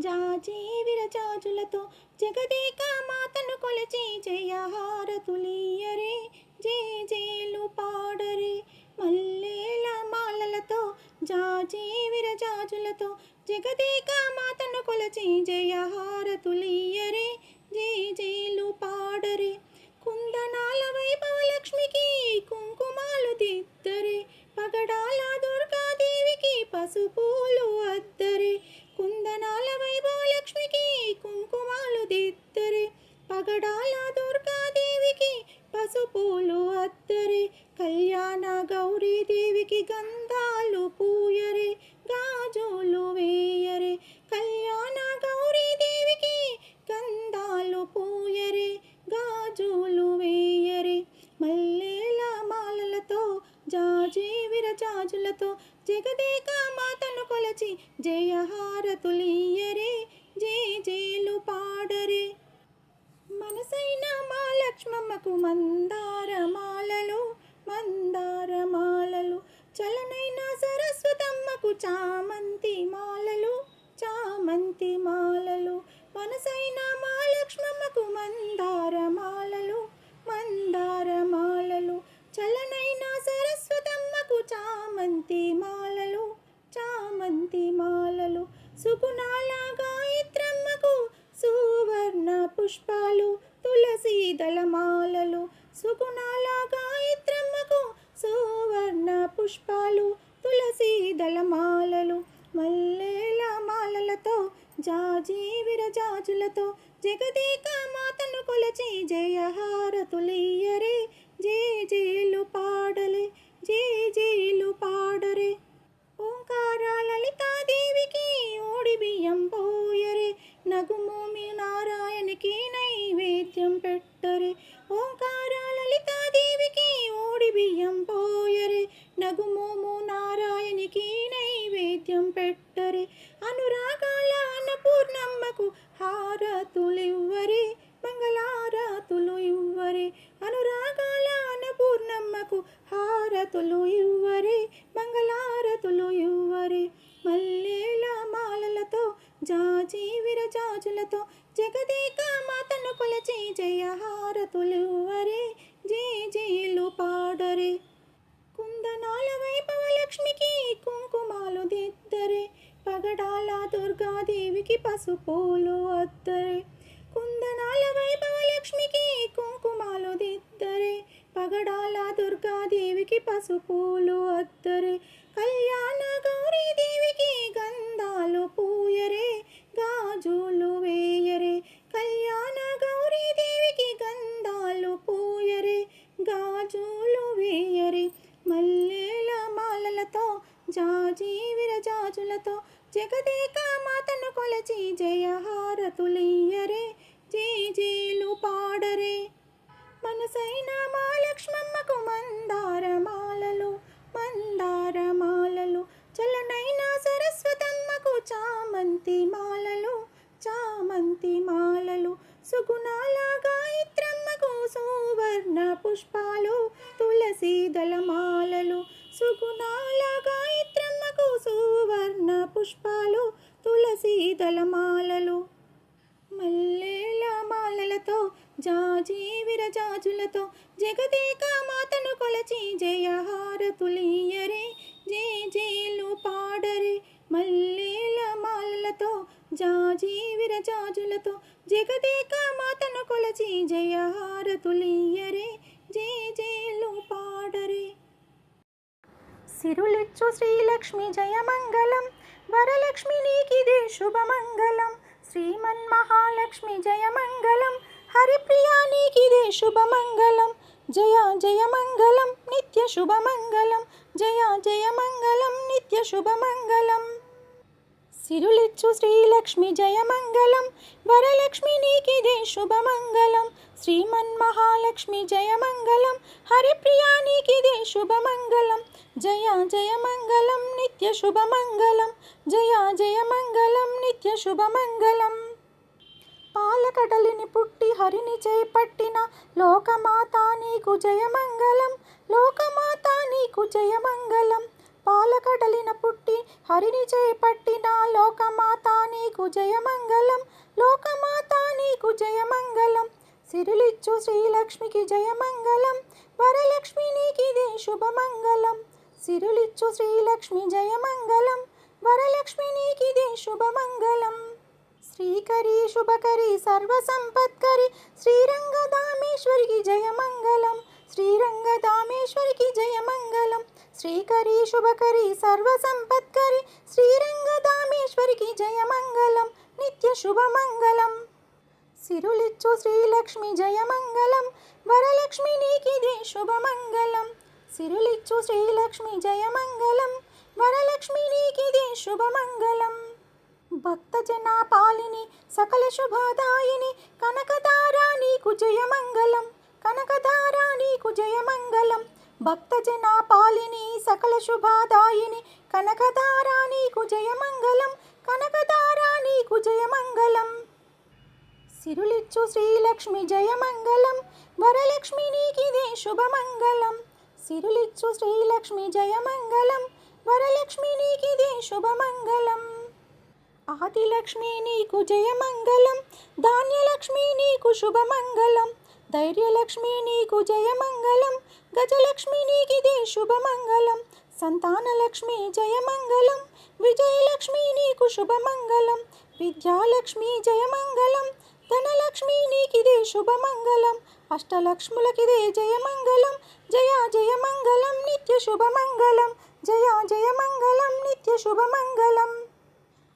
జాజి విరజాజులతో జగదేక మాతను కొలిచి జయహారతులీయరే జే జేలు పాడరే. మల్లేల మాలలతో జాజి విరజాజులతో జగదేక మాతను కొలచి జయహారతులీయరే జే జేలు పాడరే. కుందనాల వైభవ లక్ష్మికి కుంకుమాలు దిద్దరే పగడాల దుర్గాదేవికి పసుపూలు అద్దరే సుగుణాల గాయత్రమ్మకు సువర్ణ పుష్పాలు తులసి దళమాలలు మల్లెల మాలలతో జాజి విరజాజులతో జగదీక మాతను కొలచి జయహారతులియరే. జే జేలు పాడలే జే జేలు పాడరే. ఓంకార లలితాదేవికి ఓడి బియ్యం పోయరే. నగుమూమి నారాయణకి నైవేద్యం పెట్టు పసుపులు అద్దరే కుందనాల వైభవలక్ష్మికి కుంకుమాలు దిద్దరే. పగడాల దుర్గాదేవికి పసుపులు అద్దరే కళ్యాణ గౌరీదేవికి గంధాలు పూయరే. గాజులు వేయరే. కళ్యాణ గౌరీదేవికి గంధాలు పూయరే. గాజులు వేయరే. మల్లెల మాలలతో జాజి విరజాజులతో జగదేక మాతను కొలచి జయహారతులీయరే జీజీలు పాడరే. మనసైన మా లక్ష్మమ్మకు మందార మాలలు మందార మాలలు చలనైన సరస్వతమ్మకు చామంతి మాలలు చామంతి మాలలు సుగుణాల గాయత్రమ్మకు సువర్ణ పుష్పాలు తులసి దళమాలలు సుగుణ పుష్పాలు తులసి దళమాలలు. మల్లెల మాలలతో జాజి విరజాజులతో జగదేక మాతను కొలచి జయహారతులీయరే జే జేలు పాడరే. మల్లెల మాలలతో జాజి విరజాజులతో జగదేక మాతను కొలచి జయహారతులీయరే జే జేలు పాడరే. సిరులిచ్చు శ్రీలక్ష్మి జయమంగళం వరలక్ష్మి నీకిదే శుభమంగళం. శ్రీమన్మహాలక్ష్మి జయమంగళం. హరిప్రియా నీకిదే శుభమంగళం. జయ జయమంగళం నిత్య శుభమంగళం. జయ జయమంగళం నిత్య శుభమంగళం. సిరులిచ్చు శ్రీలక్ష్మి జయమంగళం వరలక్ష్మి నీకిదే శుభమంగళం. శ్రీమన్మహాలక్ష్మి జయమంగళం హరిప్రియా నీకిదే శుభమంగళం. జయ జయమంగళం నిత్య శుభమంగళం. జయ జయమంగళం నిత్య శుభమంగళం. పాలకడలిని పుట్టి హరిని చేపట్టిన లోకమాత నీకు జయమంగళం. లోకమాత నీకు జయమంగళం. పాలకడలిన పుట్టి హరిని చేపట్టిన లోకమాత నీకు జయమంగళం లోకమాత నీకు జయమంగళం సిరిలిచ్చు శ్రీలక్ష్మికి జయమంగళం వరలక్ష్మి నీకిదే శుభమంగళం. సిరులిచ్చు శ్రీలక్ష్మి జయమంగళం వరలక్ష్మి నీకిదే శుభమంగళం. శ్రీకరి శుభకరి సర్వసంపత్కరి శ్రీరంగదామేశ్వరికి జయమంగళం. శ్రీరంగదామేశ్వరికి జయమంగళం. శ్రీకరి శుభకరి సర్వసంపత్కరి. శ్రీరంగదామేశ్వరికి జయమంగళం. నిత్య శుభమంగళం. సిరులిచ్చు శ్రీలక్ష్మి జయమంగళం. వరలక్ష్మి నీకిదే శుభమంగళం. సిరులిచ్చు శ్రీలక్ష్మి జయమంగళం. వరలక్ష్మి నీకిదే శుభమంగళం. భక్తజనా పాలిని సకల శుభదాయిని కనకదారా నీకు జయమంగళం. కనకధారా నీకు జయమంగళం భక్తజన పాలిని సకల శుభాదాయిని. కనకధారా నీకు జయమంగళం కనకధారా నీకు జయమంగళం సిరులిచ్చు శ్రీలక్ష్మి జయమంగళం వరలక్ష్మి నీకిదే శుభమంగళం. సిరులిచ్చు శ్రీలక్ష్మి జయమంగళం వరలక్ష్మి నీకిదే శుభమంగళం. ఆదిలక్ష్మి నీకు జయమంగళం ధాన్యలక్ష్మి నీకు శుభమంగళం. ధైర్యలక్ష్మి నీకు జయమంగళం గజలక్ష్మి నీకిదే శుభమంగళం సంతానలక్ష్మి జయమంగళం విజయలక్ష్మి నీకు శుభమంగళం విద్యాలక్ష్మి జయమంగళం ధనలక్ష్మి నీకిదే శుభమంగళం అష్టలక్ష్ములకిదే జయమంగళం జయ జయమంగళం నిత్య శుభమంగళం జయ జయమంగళం నిత్య శుభమంగళం.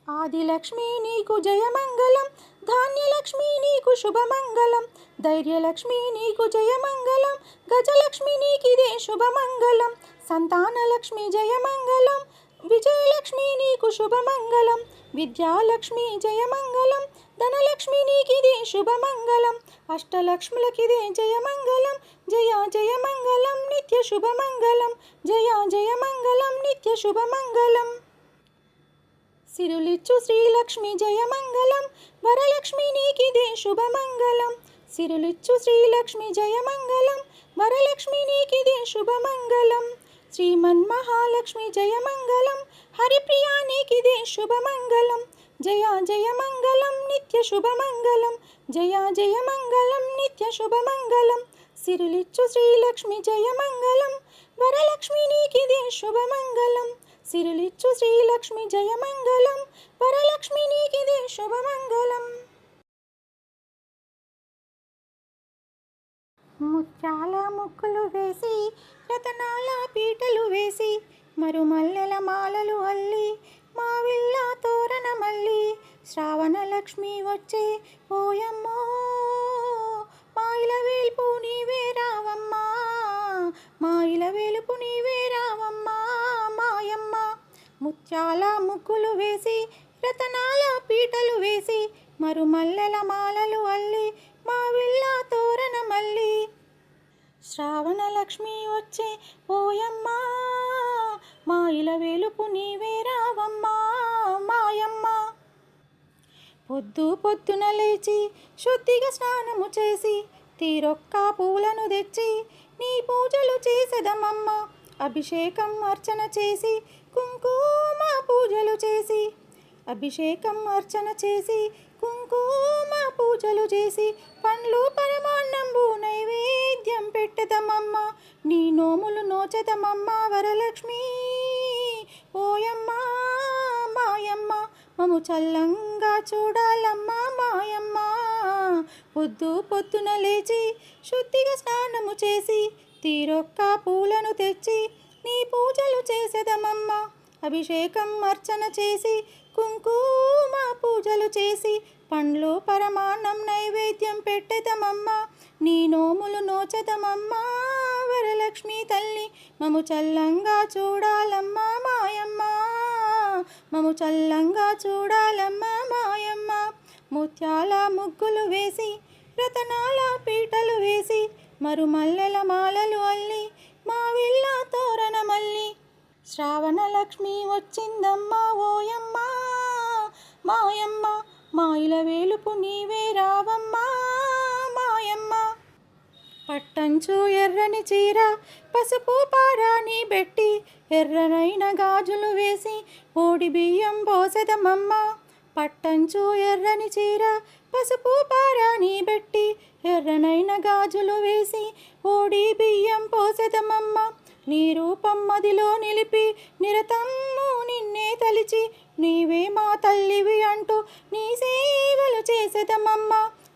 ఆదిలక్ష్మి నీకు జయమంగళం ధాన్యలక్ష్మి నీకు శుభమంగళం ధైర్యలక్ష్మి నీకు జయమంగళం గజలక్ష్మి నీకిదే శుభమంగళం సంతానలక్ష్మి జయమంగళం విజయలక్ష్మి నీకు శుభమంగళం విద్యాలక్ష్మి జయమంగళం ధనలక్ష్మి నీకిదే శుభమంగళం అష్టలక్ష్ములకిదే జయమంగళం జయ జయమంగళం నిత్య శుభమంగళం జయ జయమంగళం నిత్య శుభమంగళం. సిరులిచ్చు శ్రీలక్ష్మి జయమంగళం వరలక్ష్మి నీకిదే శుభమంగళం సిరులిచ్చు శ్రీలక్ష్మి జయమంగళం వరలక్ష్మి నీకిదే శుభమంగళం. శ్రీమన్మహాలక్ష్మి జయమంగళం హరిప్రియా నీకిదే శుభమంగళం. జయ జయమంగళం నిత్య శుభమంగళం. జయ జయమంగళం నిత్య శుభమంగళం. సిరులిచ్చు శ్రీలక్ష్మి జయమంగళం వరలక్ష్మి నీకిదే శుభమంగళం. సిరులిచ్చు శ్రీలక్ష్మి జయమంగళం వరలక్ష్మి నీకిదే శుభమంగళం. ముత్యాల ముక్కులు వేసి రతనాల పీటలు వేసి మరుమల్లెల మాలలు అల్లి మావిళ్ళ తోరణ మళ్ళీ శ్రావణ లక్ష్మి వచ్చే ఓయమ్మో మాయిల వేల్పు నీవే రావమ్మా మాయిల వేలుపు నీవే రావమ్మా మాయమ్మ. ముత్యాల ముక్కులు వేసి రతనాల పీటలు వేసి మరుమల్లెల మాలలు అల్లి మావిళ్ళ తోరణ మళ్ళీ. శ్రావణ లక్ష్మి వచ్చే ఓయమ్మా ఇల వెలుపు నీవే రావమ్మా మాయమ్మ. పొద్దు పొద్దున లేచి శుద్ధిగా స్నానము చేసి తీరొక్క పూలను తెచ్చి నీ పూజలు చేసదమమ్మ అభిషేకం అర్చన చేసి కుంకుమ పూజలు చేసి అభిషేకం అర్చన చేసి కుంకుమ పూజలు చేసి పండ్లు పరమాన్నంబు నైవేద్యం పెట్టదమమ్మ. నీ నోములు నోచదమమ్మ వరలక్ష్మి. ఓయమ్మ మాయమ్మ మము చల్లంగా చూడాలమ్మ మాయమ్మ. పొద్దు పొద్దున లేచి శుద్ధిగా స్నానము చేసి తీరొక్క పూలను తెచ్చి నీ పూజలు చేసేదమమ్మ. అభిషేకం అర్చన చేసి కుంకుమ పూజలు చేసి పండ్లు పరమాన్నం నైవేద్యం పెట్టెదమమ్మ. నీ నోములు నోచదమమ్మ. వరలక్ష్మి తల్లి మము చల్లంగా చూడాలమ్మా మాయమ్మ. మము చల్లంగా చూడాలమ్మా మాయమ్మ. ముత్యాల ముగ్గులు వేసి రతనాల పీటలు వేసి మరుమల్లెల మాలలు అల్లి మా విల్లా తోరణమల్లి. శ్రావణ లక్ష్మి వచ్చిందమ్మా ఓయమ్మ. మాయమ్మ మాయిల వేలుపు నీవే రావమ్మా మాయమ్మ. పట్టంచు ఎర్రని చీర పసుపు పారాని బెట్టి ఎర్రనైన గాజులు వేసి ఓడి బియ్యం పోసెదమమ్మ పట్టంచు ఎర్రని చీర పసుపు పారాని బెట్టి ఎర్రనైన గాజులు వేసి ఓడి బియ్యం పోసెదమమ్మ నీ రూపం మదిలో నిలిపి నిరతమ్ము నిన్నే తలిచి నీవే మా తల్లివి అంటూ నీ సేవలు చేసేదమమ్మ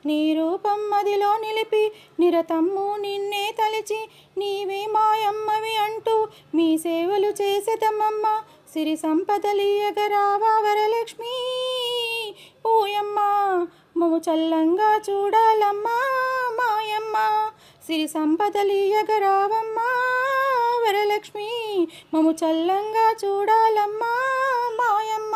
నీ రూపం మదిలో నిలిపి నిరతమ్ము నిన్నే తలిచి నీవే మాయమ్మవి అంటూ మీ సేవలు చేసేదమ్మమ్మ. సిరి సంపదలియగరావా వరలక్ష్మి ఓయమ్మ మము చల్లంగా చూడాలమ్మా మాయమ్మ. సిరి సంపదలియగరావమ్మా వరలక్ష్మి మము చల్లంగా చూడాలమ్మా మాయమ్మ.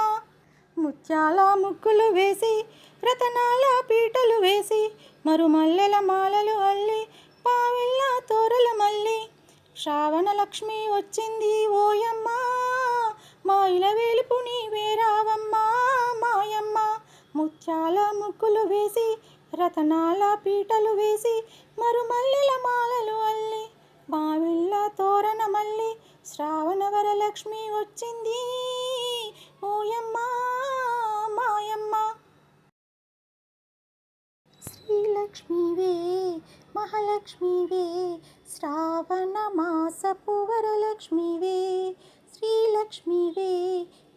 ముత్యాల ముక్కులు వేసి రతనాల పీటలు వేసి మరుమల్లెల మాలలు అల్లి పావిళ్ళ తోరల మల్లి. శ్రావణ లక్ష్మి వచ్చింది ఓయమ్మా మా ఇల వేలుపు నీవే రావమ్మా మాయమ్మ. ముత్యాల ముక్కులు వేసి రతనాల పీటలు వేసి మరుమల్లెల మాలలు అల్లి. మావిళ్ళ తోరణ మళ్ళీ శ్రావణ వరలక్ష్మి వచ్చింది. ఓయమ్మ మాయమ్మ. శ్రీలక్ష్మివే మహాలక్ష్మివే శ్రావణ మాసపు వరలక్ష్మివే. శ్రీలక్ష్మివే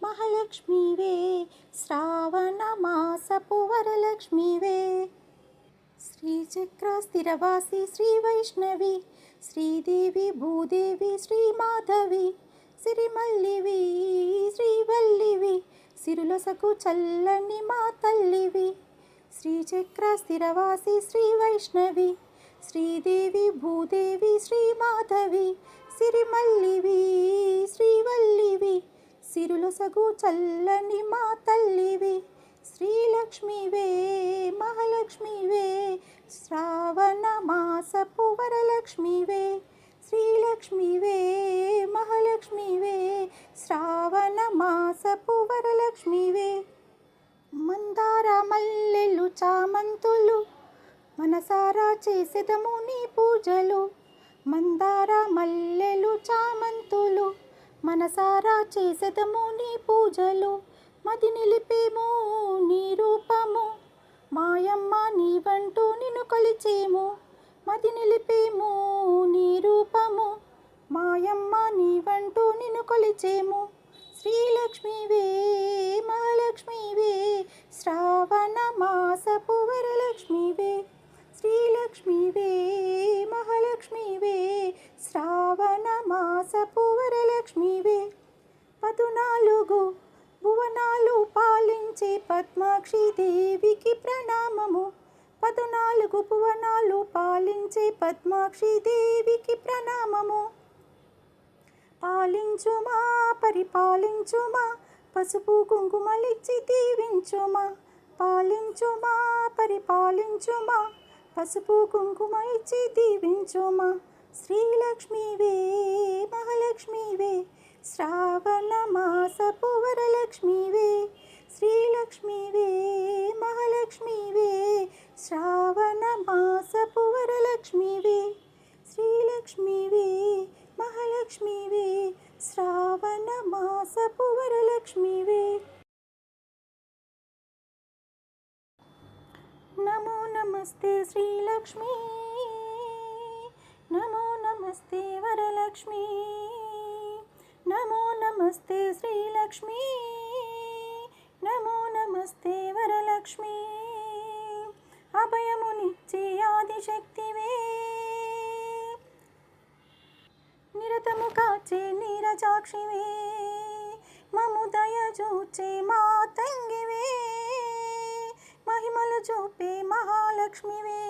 మహాలక్ష్మివే శ్రావణ మాసపు వరలక్ష్మివే. శ్రీచక్ర స్థిరవాసి శ్రీ వైష్ణవి శ్రీదేవి భూదేవి శ్రీమాధవి సిరిమల్లివి శ్రీవల్లివి సిరులసకు చల్లని మా తల్లివి శ్రీచక్ర స్థిరవాసి శ్రీ వైష్ణవి శ్రీదేవి భూదేవి శ్రీమాధవి సిరిమల్లివి శ్రీవల్లివి సిరులసగు చల్లని మా తల్లివి శ్రీలక్ష్మివే మహాలక్ష్మివే శ్రావణ మాసపు లక్ష్మివే శ్రీలక్ష్మివే మహాలక్ష్మివే శ్రావణ మాసపు వరలక్ష్మివే. మందార మల్లెలు చామంతులు మనసారా చేసేదము నీ పూజలు. మందార మల్లెలు చామంతులు మనసారా చేసేదము నీ పూజలు. మది నిలిపేము నీ రూపము మాయమ్మ నీవంటూ నిన్ను కలిచేము. మతి నిలిపేము నీ రూపము. మాయమ్మ నీవంటూ నిన్ను కొలిచేము. శ్రీలక్ష్మివే మహాలక్ష్మివే. శ్రావణ మాసపు వరలక్ష్మివే శ్రీలక్ష్మివే మహాలక్ష్మివే. శ్రావణ మాసపు వరలక్ష్మివే పదునాలుగు భువనాలు పాలించే పద్మాక్షి దేవికి ప్రణామము. పదునాలుగు భువనాలు పాలించే పద్మాక్షి దేవికి ప్రణామము. పాలించుమా పరిపాలించుమా పసుపు కుంకుమలిచ్చి దీవించుమా. పాలించుమా పరిపాలించుమా పసుపు కుంకుమ ఇచ్చి దీవించుమా శ్రీలక్ష్మీవే మహాలక్ష్మీవే శ్రావణ మాసపు వరలక్ష్మీవే శ్రీలక్ష్మివే మహాలక్ష్మివే శ్రావణ మాసపు వరలక్ష్మివే శ్రీలక్ష్మివే మహాలక్ష్మివే శ్రావణ మాసపు వరలక్ష్మివే. నమో నమస్తే శ్రీలక్ష్మీ నమో నమస్తే వరలక్ష్మీ నమో నమస్తే శ్రీలక్ష్మీ. నమో నమస్తే వరలక్ష్మి. అభయమునిచ్చే ఆదిశక్తివే. నిరతము కాచే నీరజాక్షివే. మము దయ చూచే మాతంగివే మహిమలు చూపే మహాలక్ష్మివే.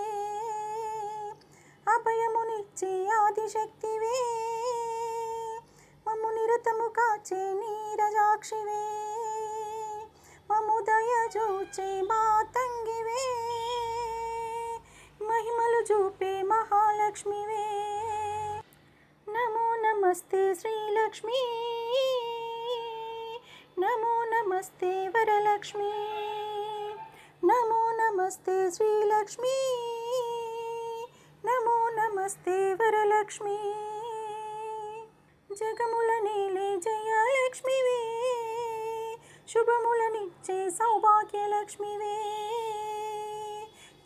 అభయమునిచ్చే ఆదిశక్తివే. మము నిరతము కాచే నీరజాక్షివే. దయ చూచే మా తంగివే. మహిమలు చూపే మహాలక్ష్మివే. నమో నమస్తే శ్రీలక్ష్మి. నమో నమస్తే వరలక్ష్మి. నమో నమస్తే శ్రీలక్ష్మి. నమో నమస్తే వరలక్ష్మి. జగముల నీలే జయలక్ష్మివే. శుభములనిచ్చే సౌభాగ్యలక్ష్మివే.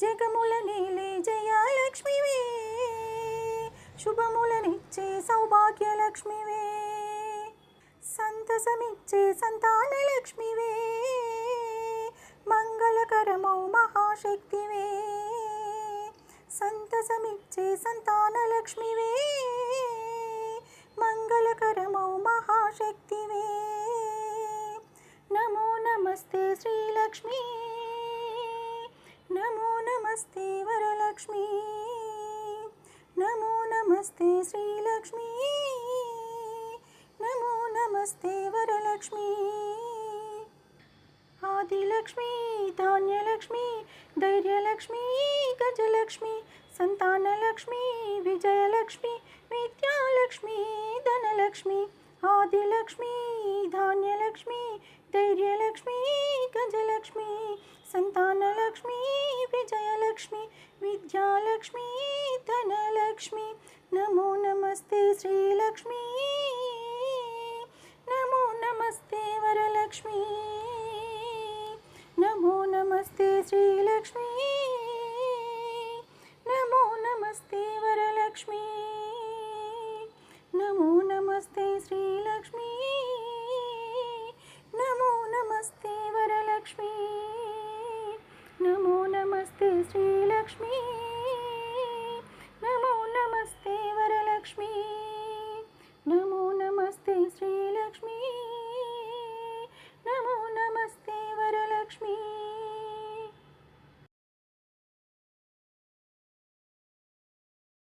జగముల నీలే జయలక్ష్మివే. శుభములనిచ్చే సౌభాగ్యలక్ష్మివే. సంతసమిచ్చే సంతానలక్ష్మివే. మంగళకరమౌ మహాశక్తివే. సంతసమిచ్చే సంతానలక్ష్మివే. మంగళకరమౌ మహాశక్తివే. నమో నమస్తే శ్రీలక్ష్మి నమో నమస్తే వరలక్ష్మి నమో నమస్తే శ్రీలక్ష్మి నమో నమస్తే వరలక్ష్మి ఆదిలక్ష్మి ధాన్యలక్ష్మి ధైర్యలక్ష్మి గజలక్ష్మి సంతానలక్ష్మి విజయలక్ష్మి విద్యాలక్ష్మి ధనలక్ష్మి ఆదిలక్ష్మి ధాన్యలక్ష్మి ధైర్యలక్ష్మి గజలక్ష్మి సంతానలక్ష్మి విజయలక్ష్మి విద్యాలక్ష్మి ధనలక్ష్మి నమో నమస్తే శ్రీలక్ష్మి నమో నమస్తే వరలక్ష్మి నమో నమస్తే శ్రీలక్ష్మి